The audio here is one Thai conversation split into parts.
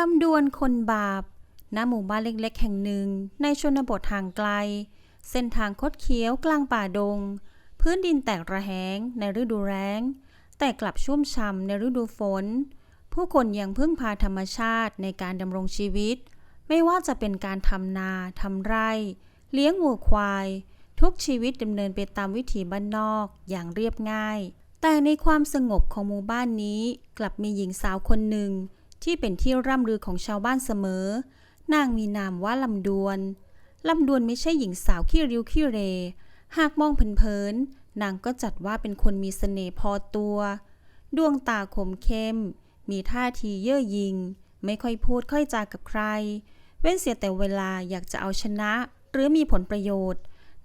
ลำดวนคนบาป ณ หมู่บ้านเล็กๆ แห่งหนึ่ง ในชนบทห่างไกล เส้นทางคดเคี้ยวกลางป่าดง พื้นดินแตกระแหงในฤดูแล้ง แต่กลับชุ่มฉ่ำในฤดูฝน ผู้คนยังพึ่งพาธรรมชาติในการดำรงชีวิต ไม่ว่าจะเป็นการทำนาทำไร่ เลี้ยงวัวควาย ทุกชีวิตดำเนินไปตามวิถีบ้านนอกอย่างเรียบง่าย แต่ในความสงบของหมู่บ้านนี้ กลับมีหญิงสาวคนหนึ่ง ที่เป็นที่ร่ำลือของชาวบ้านเสมอ นางมีนามว่าลำดวน ลำดวนไม่ใช่หญิงสาวขี้ริ้วขี้เร หากมองเผินๆนางก็จัดว่าเป็นคนมีเสน่ห์พอตัว ดวงตาคมเข้ม มีท่าทีเย่อหยิ่งไม่ค่อยพูดค่อยจากับใคร เว้นเสียแต่เวลาอยากจะเอาชนะ หรือมีผลประโยชน์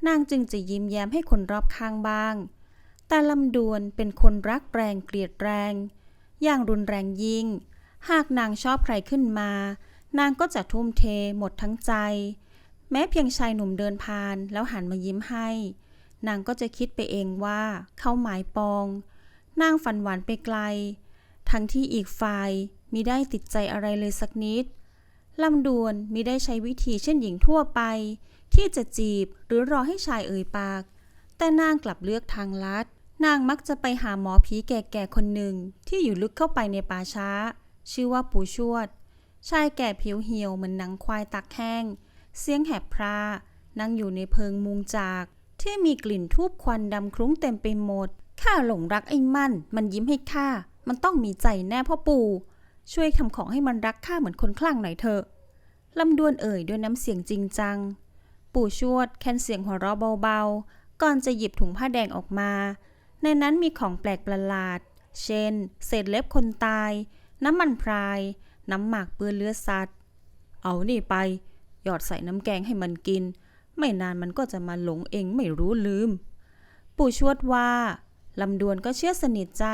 นางจึงจะยิ้มแย้มให้คนรอบข้างบ้าง แต่ลำดวนเป็นคนรักแรงเกลียดแรง อย่างรุนแรงยิ่ง หากนางชอบใครขึ้นมา นางก็จะทุ่มเทหมดทั้งใจ แม้เพียงชายหนุ่มเดินผ่านแล้วหันมายิ้มให้ นางก็จะคิดไปเองว่าเขาหมายปอง นางฝันหวานไปไกล ทั้งที่อีกฝ่ายมิได้ติดใจอะไรเลยสักนิดลำดวนมิได้ใช้วิธีเช่นหญิงทั่วไป ที่จะจีบหรือรอให้ชายเอ่ยปาก แต่นางกลับเลือกทางลัด นางมักจะไปหาหมอผีแก่ๆคนหนึ่งที่อยู่ลึกเข้าไปในป่าช้า ชื่อว่าปู่ชวด ชายแก่ผิวเหี่ยวเหมือนหนังควายตักแห้ง เสียงแหบพรานั่งอยู่ในเพิงมุงจาก ที่มีกลิ่นทูบควันดำคลุ้งเต็มไปหมด ข้าหลงรักไอ้มัน มันยิ้มให้ข้า มันต้องมีใจแน่พ่อปู่ ช่วยทำของให้มันรักข้าเหมือนคนคลั่งหน่อยเถอะลำดวนเอ่ยด้วยน้ำเสียงจริงจัง ปู่ชวดแค้นเสียงหัวเราะเบาๆ ก่อนจะหยิบถุงผ้าแดงออกมา ในนั้นมีของแปลกประหลาด เช่น เศษเล็บคนตาย น้ำมันพราย น้ำหมากเปื้อนเลือดสัตว์ เอานี่ไป หยอดใส่น้ำแกงให้มันกิน ไม่นานมันก็จะมาหลงเองไม่รู้ลืม ปู่ชวดว่าลำดวนก็เชื่อสนิทใจ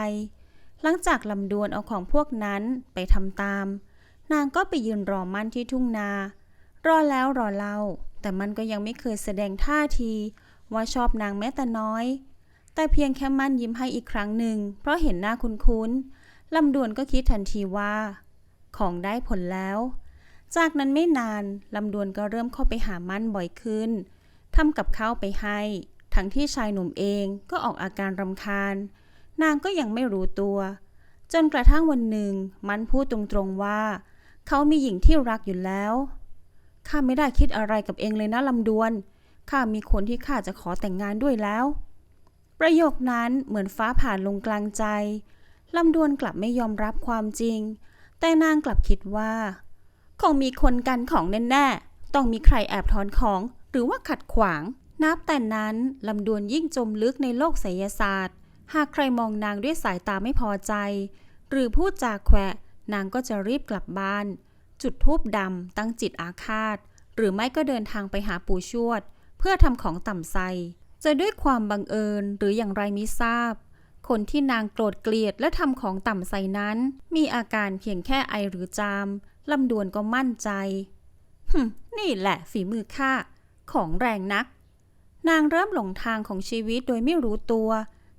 หลังจากลำดวนเอาของพวกนั้นไปทำตาม นางก็ไปยืนรอมันที่ทุ่งนา รอแล้วรอเล่า แต่มันก็ยังไม่เคยแสดงท่าที ว่าชอบนางแม้แต่น้อย แต่เพียงแค่มันยิ้มให้อีกครั้งหนึ่ง เพราะเห็นหน้าคุ้นๆ ลำดวนก็คิดทันทีว่า ของได้ผลแล้ว จากนั้นไม่นานลำดวนก็เริ่มเข้าไปหามันบ่อยขึ้นทำกับข้าวไปให้ ทั้งที่ชายหนุ่มเองก็ออกอาการรำคาญ นางก็ยังไม่รู้ตัว จนกระทั่งวันหนึ่งมันพูดตรงๆว่า เขามีหญิงที่รักอยู่แล้วข้าไม่ได้คิดอะไรกับเองเลยนะลำดวนข้ามีคนที่ข้าจะขอแต่งงานด้วยแล้ว ประโยคนั้นเหมือนฟ้าผ่านลงกลางใจ ลำดวนกลับไม่ยอมรับความจริง แต่นางกลับคิดว่า คงมีคนกันของแน่ๆ ต้องมีใครแอบถอนของ หรือว่าขัดขวาง นับแต่นั้นลำดวนยิ่งจมลึกในโลกไสยศาสตร์ หากใครมองนางด้วยสายตาไม่พอใจ หรือพูดจาแขวะ นางก็จะรีบกลับบ้าน จุดทูบดำตั้งจิตอาฆาต หรือไม่ก็เดินทางไปหาปู่ชวด เพื่อทำของต่ำไซจะด้วยความบังเอิญหรืออย่างไรมิทราบ คนที่นางโกรธเกลียดและทำของต่ำไซนั้น มีอาการเพียงแค่ไอหรือจามลำดวนก็มั่นใจหึนี่แหละฝีมือข้าของแรงนัก นางเริ่มหลงทางของชีวิตโดยไม่รู้ตัว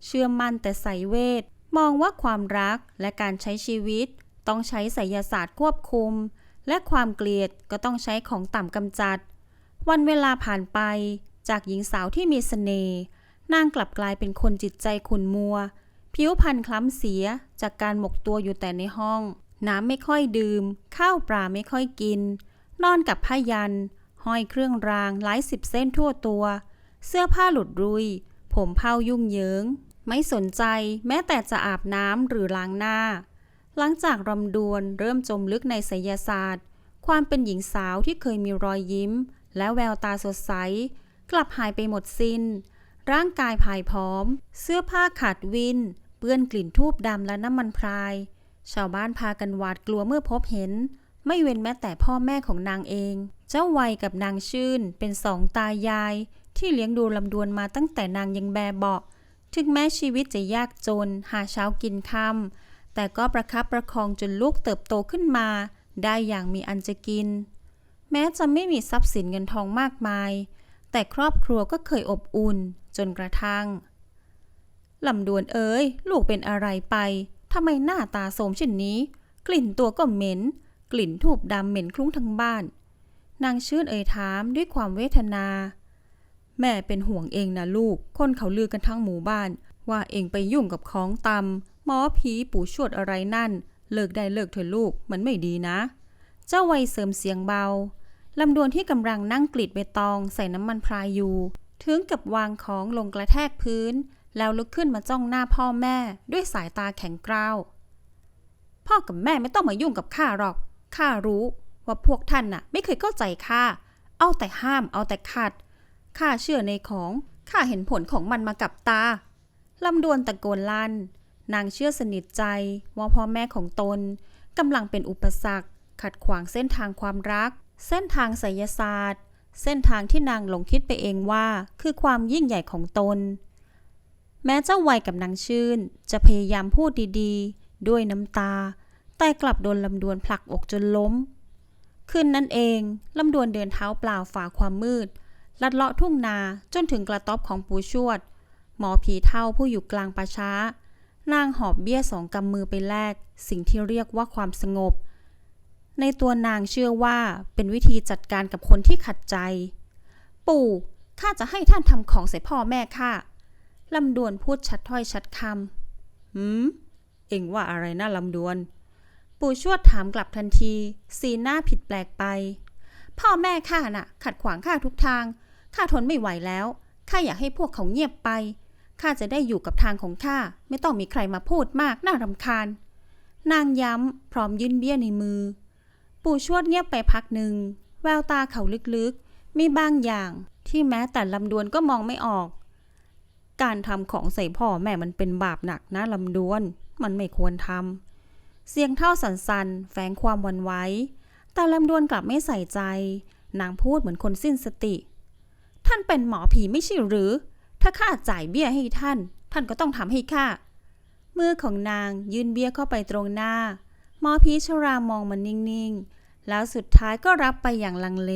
เชื่อมั่นแต่ใส่เวท มองว่าความรักและการใช้ชีวิต ต้องใช้ไสยศาสตร์ควบคุม และความเกลียดก็ต้องใช้ของต่ำกำจัด วันเวลาผ่านไปจากหญิงสาวที่มีเสน่ห์ นางกลับกลายเป็นคนจิตใจขุ่นมัว ผิวพรรณคล้ำเสียจากการหมกตัวอยู่แต่ในห้อง น้ำไม่ค่อยดื่ม ข้าวปลาไม่ค่อยกิน นอนกับผ้ายัน ห้อยเครื่องรางหลายสิบเส้นทั่วตัว เสื้อผ้าหลุดรุย ผมเผายุ่งเหยิง ไม่สนใจแม้แต่จะอาบน้ำหรือล้างหน้า หลังจากรำดวนเริ่มจมลึกในไสยศาสตร์ ความเป็นหญิงสาวที่เคยมีรอยยิ้ม และแววตาสดใส กลับหายไปหมดสิน้น ร่างกายผายผอม เสื้อผ้าขาดวิน เปื้อนกลิ่นทูบดำและน้ำมันพราย ชาวบ้านพากันหวาดกลัวเมื่อพบเห็น ไม่เว้นแม้แต่พ่อแม่ของนางเอง เจ้าวัยกับนางชื่นเป็นสองตายาย ที่เลี้ยงดูลำดวนมาตั้งแต่นางยังแบเบาะถึงแม้ชีวิตจะยากจน หาเช้ากินค่ำแต่ก็ประคับประคองจนลูกเติบโตขึ้นมา ได้อย่างมีอันจะกิน แม้จะไม่มีทรัพย์สินเงินทองมากมาย แต่ครอบครัวก็เคยอบอุ่น จนกระทั่งลำดวนเอ๋ยลูกเป็นอะไรไปทำไมหน้าตาโสมเช่นนี้ กลิ่นตัวก็เหม็น กลิ่นทูบดำเหม็นคลุ้งทั้งบ้าน นางชื่นเอ่ยถามด้วยความเวทนา แม่เป็นห่วงเองนะลูก คนเขาลือกันทั้งหมู่บ้าน ว่าเองไปยุ่งกับของตำหมอผีปู่ชวดอะไรนั่น เลิกได้เลิกเถอะลูกมันไม่ดีนะ เจ้าวัยเสริมเสียงเบาลำดวนที่กำลังนั่งกรีดใบตองใส่น้ำมันพรายอยู่ ถึงกับวางของลงกระแทกพื้น แล้วลุกขึ้นมาจ้องหน้าพ่อแม่ด้วยสายตาแข็งกร้าว พ่อกับแม่ไม่ต้องมายุ่งกับข้าหรอก ข้ารู้ว่าพวกท่านน่ะ ไม่เคยเข้าใจข้า เอาแต่ห้าม เอาแต่ขัด ข้าเชื่อในของ ข้าเห็นผลของมันมากับตา ลำดวนตะโกนลั่น นางเชื่อสนิทใจว่าพ่อแม่ของตนกำลังเป็นอุปสรรค ขัดขวางเส้นทางความรัก เส้นทางไสยศาสตร์ เส้นทางที่นางหลงคิดไปเองว่า คือความยิ่งใหญ่ของตน แม้เจ้าวัยกับนางชื่น จะพยายามพูดดีๆ ด้วยน้ำตา แต่กลับโดนลำดวนผลักอกจนล้ม คืนนั้นเองลำดวนเดินเท้าเปล่าฝ่าความมืด ลัดเลาะทุ่งนาจนถึงกระต๊อบของปูชวด หมอผีเท่าผู้อยู่กลางป่าช้า นางหอบเบี้ยสองกำมือไปแลกสิ่งที่เรียกว่าความสงบ ในตัวนางเชื่อว่าเป็นวิธีจัดการกับคนที่ขัดใจ ปู่ข้าจะให้ท่านทำของใส่พ่อแม่ข้าลำดวนพูดชัดถ้อยชัดคำหืม เอ็งว่าอะไรนะลำดวน ปู่ชวดถามกลับทันที สีหน้าผิดแปลกไป พ่อแม่ข้าน่ะ ขัดขวางข้าทุกทาง ข้าทนไม่ไหวแล้ว ข้าอยากให้พวกเขาเงียบไป ข้าจะได้อยู่กับทางของข้า ไม่ต้องมีใครมาพูดมากน่ารำคาญ นางย้ำพร้อมยื่นเบี้ยในมือ ปู่ชวดเงียบไปพักหนึ่ง แววตาเขาลึกๆ มีบางอย่างที่แม้แต่ลำดวนก็มองไม่ออก การทำของใส่พ่อแม่มันเป็นบาปหนักนะลำดวน มันไม่ควรทำ เสียงเท่าสันๆแฝงความวันไหวแต่ลำดวนกลับไม่ใส่ใจ นางพูดเหมือนคนสิ้นสติ ท่านเป็นหมอผีไม่ใช่หรือ ถ้าข้าจ่ายเบี้ยให้ท่าน ท่านก็ต้องทำให้ข้า มือของนางยื่นเบี้ยเข้าไปตรงหน้า หมอผีชรามองมันนิ่งๆ แล้วสุดท้ายก็รับไปอย่างลังเล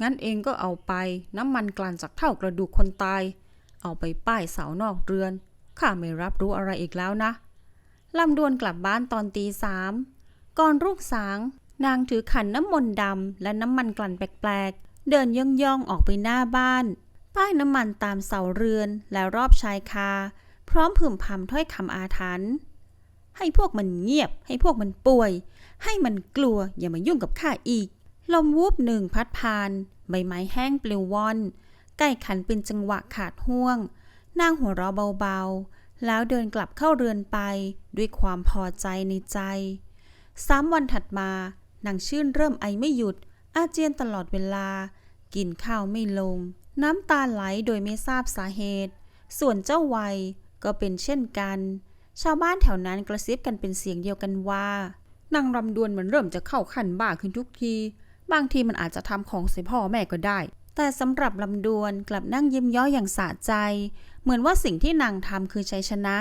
งั้นเองก็เอาไปน้ำมันกลั่นจากเท่ากระดูกคนตาย เอาไปป้ายเสานอกเรือน ข้าไม่รับรู้อะไรอีกแล้วนะ ลำดวนกลับบ้านตอนตีสามก่อนรุ่งสาง นางถือขันน้ำมนต์ดำและน้ำมันกลั่นแปลกๆ เดินย่องๆ ออกไปหน้าบ้าน ป้ายน้ำมันตามเสาเรือนและรอบชายคา พร้อมผื่มพำถ้อยคำอาถรรพ์ ให้พวกมันเงียบ ให้พวกมันป่วย ให้มันกลัวอย่ามายุ่งกับข้าอีก ลมวูบหนึ่งพัดผ่านใบไม้แห้งปลิวว่อนใกล้ขันเป็นจังหวะขาดห่วง นางหัวเราะเบาๆ แล้วเดินกลับเข้าเรือนไปด้วยความพอใจในใจสามวันถัดมานางชื่นเริ่มไอไม่หยุด อาเจียนตลอดเวลา กินข้าวไม่ลง น้ำตาไหลโดยไม่ทราบสาเหตุ ส่วนเจ้าวัยก็เป็นเช่นกัน ชาวบ้านแถวนั้นกระซิบกันเป็นเสียงเดียวกันว่านางรำดวนมันเริ่มจะเข้าขั้นบ้าขึ้นทุกที บางทีมันอาจจะทำของใส่พ่อแม่ก็ได้ แต่สำหรับลำดวนกลับนั่งยิ้มย่ออย่างสะใจ เหมือนว่าสิ่งที่นางทำคือชัยชนะ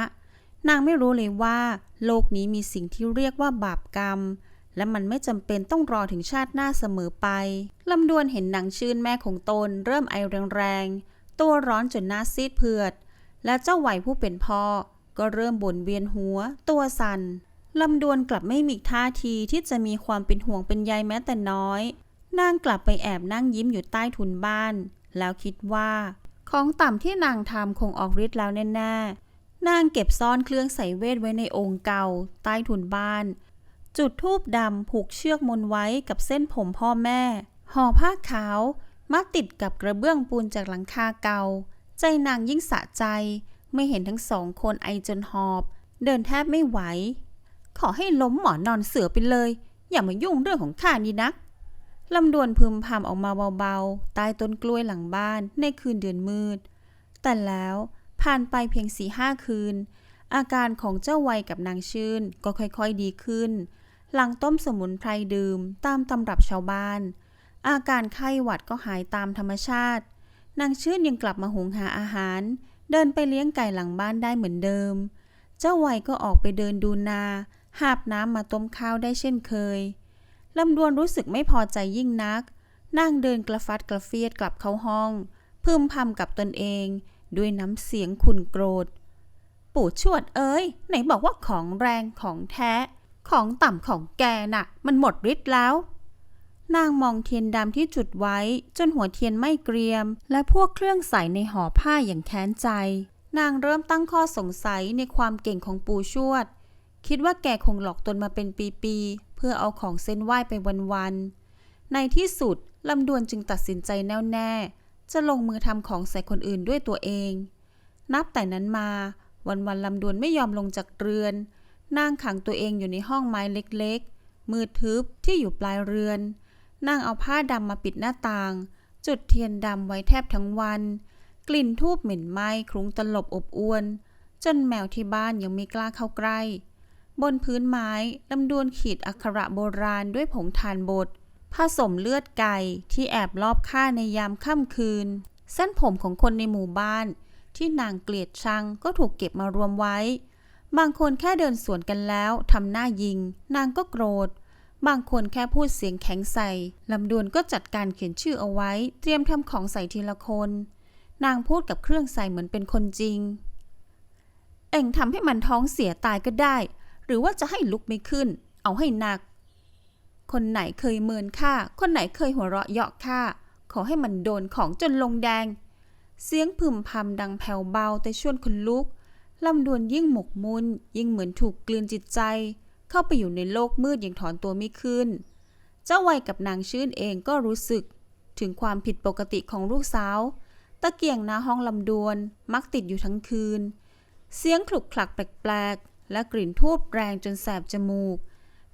นางไม่รู้เลยว่า โลกนี้มีสิ่งที่เรียกว่าบาปกรรม และมันไม่จำเป็นต้องรอถึงชาติหน้าเสมอไปลำดวนเห็นนางชื่นแม่ของตน เริ่มไอแรงๆตัวร้อนจนหน้าซีดเผือด และเจ้าไหวผู้เป็นพ่อ ก็เริ่มบ่นเวียนหัว ตัวสัน่นลำดวนกลับไม่มีท่าทีที่จะมีความเป็นห่วงเป็นใยแม้แต่น้อย นางกลับไปแอบนั่งยิ้มอยู่ใต้ทุนบ้าน แล้วคิดว่า ของต่ำที่นางทำคงออกฤทธิ์แล้วแน่ๆ นางเก็บซ่อนเครื่องใส่เวทไว้ในองค์เก่า ใต้ทุนบ้าน จุดทูบดำผูกเชือกมนไว้กับเส้นผมพ่อแม่ ห่อผ้าขาว มัดติดกับกระเบื้องปูนจากหลังคาเก่า ใจนางยิ่งสะใจ ไม่เห็นทั้งสองคนไอจนหอบ เดินแทบไม่ไหว ขอให้ล้มหมอนนอนเสือไปเลย อย่ามายุ่งเรื่องของข้านี่นักลำดวนพึมพำออกมาเบาๆใต้ต้นกล้วยหลังบ้านในคืนเดือนมืด แต่แล้วผ่านไปเพียงสีห้าคืน อาการของเจ้าวัยกับนางชื่นก็ค่อยๆดีขึ้น หลังต้มสมุนไพรดื่มตามตำรับชาวบ้าน อาการไข้หวัดก็หายตามธรรมชาติ นางชื่นยังกลับมาหุงหาอาหาร เดินไปเลี้ยงไก่หลังบ้านได้เหมือนเดิม เจ้าไวยก็ออกไปเดินดูนา หาบน้ำมาต้มข้าวได้เช่นเคยลำดวนรู้สึกไม่พอใจยิ่งนัก นั่งเดินกระฟัดกระเฟียดกลับเข้าห้อง พึมพำกับตนเอง ด้วยน้ำเสียงขุนโกรธ ปู่ชวดเอ้ย ไหนบอกว่าของแรงของแท้ ของต่ำของแกน่ะ มันหมดฤทธิ์แล้ว นางมองเทียนดำที่จุดไว้ จนหัวเทียนไม่เกรียม และพวกเครื่องใส่ในห่อผ้าอย่างแค้นใจ นางเริ่มตั้งข้อสงสัยในความเก่งของปู่ชวด คิดว่าแกคงหลอกตนมาเป็นปีๆเพื่อเอาของเส้นไหว้ไปวันๆในที่สุดลำดวนจึงตัดสินใจแน่วแน่ จะลงมือทำของใส่คนอื่นด้วยตัวเอง นับแต่นั้นมา วันๆลำดวนไม่ยอมลงจากเรือน นางขังตัวเองอยู่ในห้องไม้เล็กๆ มืดทึบที่อยู่ปลายเรือน นางเอาผ้าดำมาปิดหน้าต่าง จุดเทียนดำไว้แทบทั้งวัน กลิ่นทูบเหม็นไหม้คลุ้งตลบอบอวน จนแมวที่บ้านยังไม่กล้าเข้าใกล้ บนพื้นไม้ลำดวนขีดอักขระโบราณด้วยผงทานบดผสมเลือดไก่ที่แอบลอบฆ่าในยามค่ำคืน เส้นผมของคนในหมู่บ้าน ที่นางเกลียดชังก็ถูกเก็บมารวมไว้ บางคนแค่เดินสวนกันแล้วทำหน้ายิง นางก็โกรธ บางคนแค่พูดเสียงแข็งใส่ลำดวนก็จัดการเขียนชื่อเอาไว้ เตรียมทำของใส่ทีละคน นางพูดกับเครื่องใส่เหมือนเป็นคนจริง เอ็งทำให้มันท้องเสียตายก็ได้ หรือว่าจะให้ลุกไม่ขึ้น เอาให้หนัก คนไหนเคยเมินข้าคนไหนเคยหัวเราะเยาะข้าขอให้มันโดนของจนลงแดง เสียงพึมพำดังแผ่วเบาแต่ชวนคนลุกลำดวนยิ่งหมกมุนยิ่งเหมือนถูกกลืนจิตใจ เข้าไปอยู่ในโลกมืดอย่างถอนตัวไม่ขึ้น เจ้าวัยกับนางชื่นเองก็รู้สึก ถึงความผิดปกติของลูกสาว ตะเกียงหน้าห้องลำดวน มักติดอยู่ทั้งคืน เสียงคลุกคลักแปลกๆ และกลิ่นทูบแรงจนแสบจมูก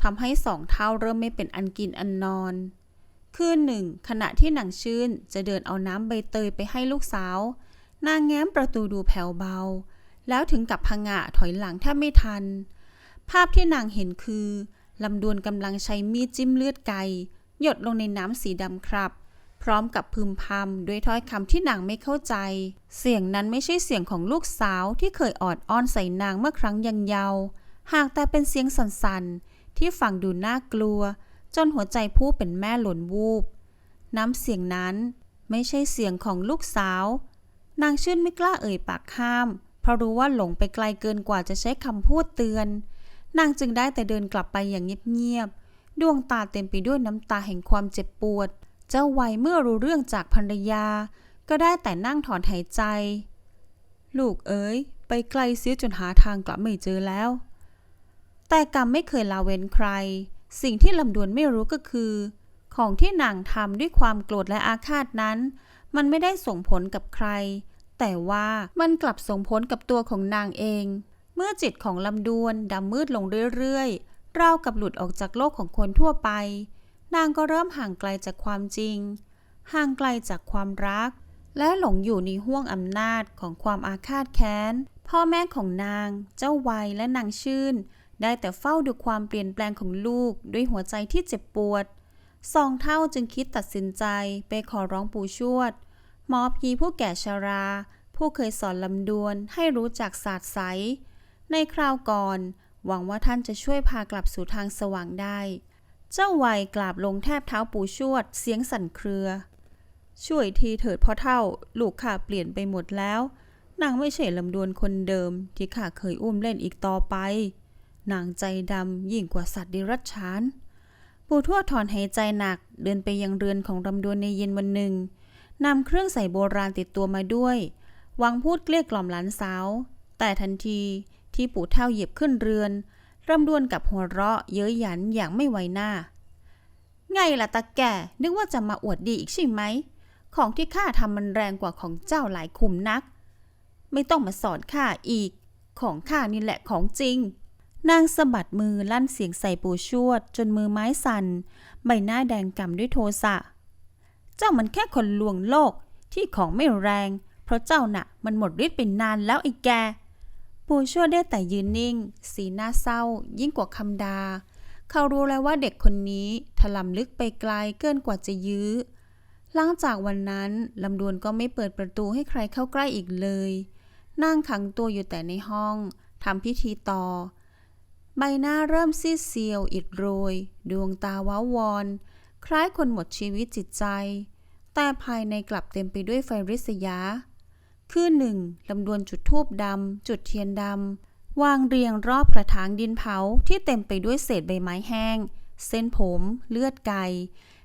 ทำให้สองเท้าเริ่มไม่เป็นอันกินอันนอน คืนหนึ่ง ขณะที่นางชื่นจะเดินเอาน้ำใบเตยไปให้ลูกสาว นางแง้มประตูดูแผ่วเบา แล้วถึงกับพังะถอยหลังแทบไม่ทัน ภาพที่นางเห็นคือลำดวนกำลังใช้มีดจิ้มเลือดไก่หยดลงในน้ำสีดำครับ พร้อมกับพึมพำด้วยถ้อยคำที่นางไม่เข้าใจ เสียงนั้นไม่ใช่เสียงของลูกสาวที่เคยออดอ้อนใส่นางเมื่อครั้งยังเยาว์หากแต่เป็นเสียงสั่นๆ ที่ฟังดูน่ากลัว จนหัวใจผู้เป็นแม่หล่นวูบ น้ำเสียงนั้นไม่ใช่เสียงของลูกสาว นางชื่นไม่กล้าเอ่ยปากห้าม เพราะรู้ว่าหลงไปไกลเกินกว่าจะใช้คำพูดเตือน นางจึงได้แต่เดินกลับไปอย่างเงียบๆ ดวงตาเต็มไปด้วยน้ำตาแห่งความเจ็บปวด เจ้าวัยเมื่อรู้เรื่องจากภรรยา ก็ได้แต่นั่งถอนหายใจ ลูกเอ๋ย ไปไกลเสียจนหาทางกลับไม่เจอแล้ว แต่กรรมไม่เคยลาเว้นใคร สิ่งที่ลำดวนไม่รู้ก็คือ ของที่นางทำด้วยความโกรธและอาฆาตนั้น มันไม่ได้ส่งผลกับใคร แต่ว่ามันกลับส่งผลกับตัวของนางเอง เมื่อจิตของลำดวนดำมืดลงเรื่อยๆราวกับหลุดออกจากโลกของคนทั่วไป นางก็เริ่มห่างไกลจากความจริง ห่างไกลจากความรัก และหลงอยู่ในห้วงอำนาจของความอาฆาตแค้น พ่อแม่ของนาง เจ้าวัยและนางชื่น ได้แต่เฝ้าดูความเปลี่ยนแปลงของลูกด้วยหัวใจที่เจ็บปวดสองเท่าจึงคิดตัดสินใจไปขอร้องปู่ชวด หมอผีผู้แก่ชารา ผู้เคยสอนลำดวนให้รู้จักศาสตร์ไส ในคราวก่อน หวังว่าท่านจะช่วยพากลับสู่ทางสว่างได้ เจ้าวัยกราบลงแทบเท้าปู่ชวด เสียงสั่นเครือ ช่วยทีเถิดพ่อเท่า ลูกข้าเปลี่ยนไปหมดแล้ว นางไม่ใช่ลำดวนคนเดิมที่ข้าเคยอุ้มเล่นอีกต่อไป นางใจดำยิ่งกว่าสัตว์ดิรัจฉานปู่ทวดถอนหายใจหนักเดินไปยังเรือนของลำดวนในเย็นวันหนึ่งนำเครื่องใส่โบราณติดตัวมาด้วยหวังพูดเกลี้ยกล่อมหลานสาว แต่ทันที ที่ปู่เท่าเหยียบขึ้นเรือนรำดวนกับหัวเราะเย้ยหยันอย่างไม่ไวหน้า ไงล่ะตาแก่นึกว่าจะมาอวดดีอีกใช่ไหม ของที่ข้าทำมันแรงกว่าของเจ้าหลายคุมนัก ไม่ต้องมาสอนข้าอีก ของข้านี่แหละของจริง นางสะบัดมือลั่นเสียงใส่ปู่ชวด จนมือไม้สั่น ใบหน้าแดงก่ำด้วยโทสะ เจ้ามันแค่คนลวงโลกที่ของไม่แรง เพราะเจ้าน่ะมันหมดฤทธิ์ไปนานแล้วไอ้แก ปู่ชวดได้แต่ยืนนิ่ง สีหน้าเศร้า ยิ่งกว่าคำดา เขารู้แล้วว่าเด็กคนนี้ถลำลึกไปไกลเกินกว่าจะยื้อ หลังจากวันนั้นลำดวนก็ไม่เปิดประตูให้ใครเข้าใกล้อีกเลย นั่งขังตัวอยู่แต่ในห้องทำพิธีต่อ ใบหน้าเริ่มซีดเซียวอิดโรย ดวงตาว้าวอน คล้ายคนหมดชีวิตจิตใจ แต่ภายในกลับเต็มไปด้วยไฟริษยา คืนหนึ่งลำดวนจุดธูปดำจุดเทียนดำวางเรียงรอบกระถางดินเผาที่เต็มไปด้วยเศษใบไม้แห้ง เส้นผมเลือดไก่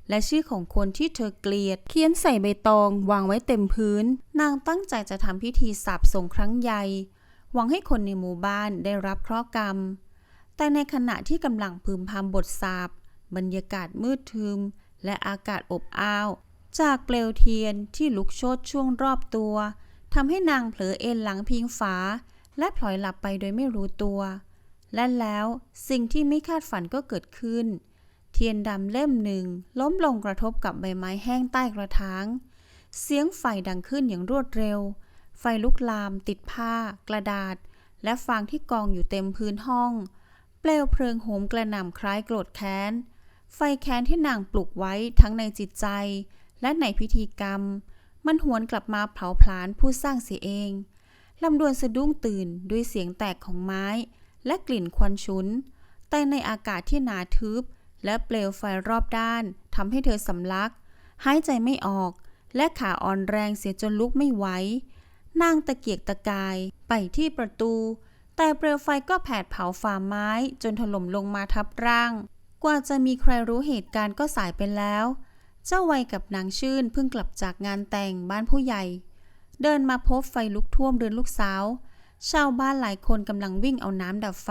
และชื่อของคนที่เธอเกลียด เขียนใส่ใบตองวางไว้เต็มพื้น นางตั้งใจจะทำพิธีสาบส่งครั้งใหญ่ หวังให้คนในหมู่บ้านได้รับเคราะห์กรรม แต่ในขณะที่กำลังพึมพำบทสาบบรรยากาศมืดทึม และอากาศอบอ้าว จากเปลวเทียนที่ลุกโชนช่วงรอบตัว ทำให้นางเผลอเอนหลังพิงฝา และพลอยหลับไปโดยไม่รู้ตัว และแล้วสิ่งที่ไม่คาดฝันก็เกิดขึ้น เทียนดำเล่มหนึ่ง ล้มลงกระทบกับใบไม้แห้งใต้กระถาง เสียงไฟดังขึ้นอย่างรวดเร็ว ไฟลุกลาม ติดผ้า กระดาษ และฟางที่กองอยู่เต็มพื้นห้อง เปลวเพลิงโหมกระหน่ำคล้ายโกรธแค้น ไฟแค้นที่นางปลุกไว้ทั้งในจิตใจ และในพิธีกรรม มันหวนกลับมาเผาผลาญผู้สร้างเสียเอง ลำดวนสะดุ้งตื่นด้วยเสียงแตกของไม้ และกลิ่นควันฉุน แต่ในอากาศที่หนาทึบ และเปลวไฟรอบด้านทำให้เธอสำลัก หายใจไม่ออก และขาอ่อนแรงเสียจนลุกไม่ไหวนางตะเกียกตะกายไปที่ประตู แต่เปลวไฟก็แผดเผาฝ่าไม้จนถล่มลงมาทับร่าง กว่าจะมีใครรู้เหตุการณ์ก็สายไปแล้ว เจ้าวัยกับนางชื่นเพิ่งกลับจากงานแต่งบ้านผู้ใหญ่ เดินมาพบไฟลุกท่วมเรือนลูกสาว ชาวบ้านหลายคนกำลังวิ่งเอาน้ำดับไฟ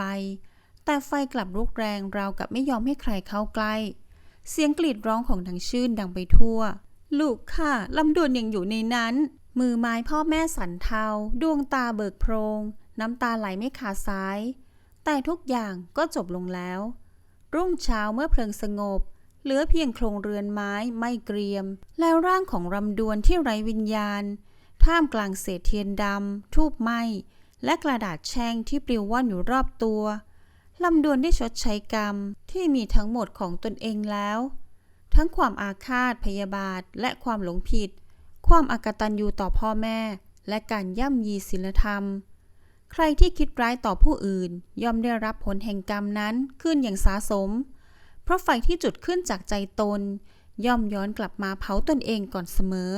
แต่ไฟกลับลุกแรงราวกับไม่ยอมให้ใครเข้าใกล้ เสียงกรีดร้องของนางชื่นดังไปทั่ว ลูกค่ะลำดวนยังอยู่ในนั้น มือไม้พ่อแม่สันเทา ดวงตาเบิกโพรง น้ำตาไหลไม่ขาดสาย แต่ทุกอย่างก็จบลงแล้ว รุ่งเช้าเมื่อเพลิงสงบ เหลือเพียงโครงเรือนไม้ไม่เกรียม แล้วร่างของรำดวนที่ไร้วิญญาณ ท่ามกลางเศษเทียนดำทูบไหม้และกระดาษแช่งที่ปลิวว่อนอยู่รอบตัวลำดวนได้ชดใช้กรรมที่มีทั้งหมดของตนเองแล้ว ทั้งความอาฆาตพยาบาทและความหลงผิด ความอากตันยูต่อพ่อแม่ และการย่ำยีศีลธรรม ใครที่คิดร้ายต่อผู้อื่น ย่อมได้รับผลแห่งกรรมนั้นขึ้นอย่างสาสม เพราะไฟที่จุดขึ้นจากใจตน ย่อมย้อนกลับมาเผาตนเองก่อนเสมอ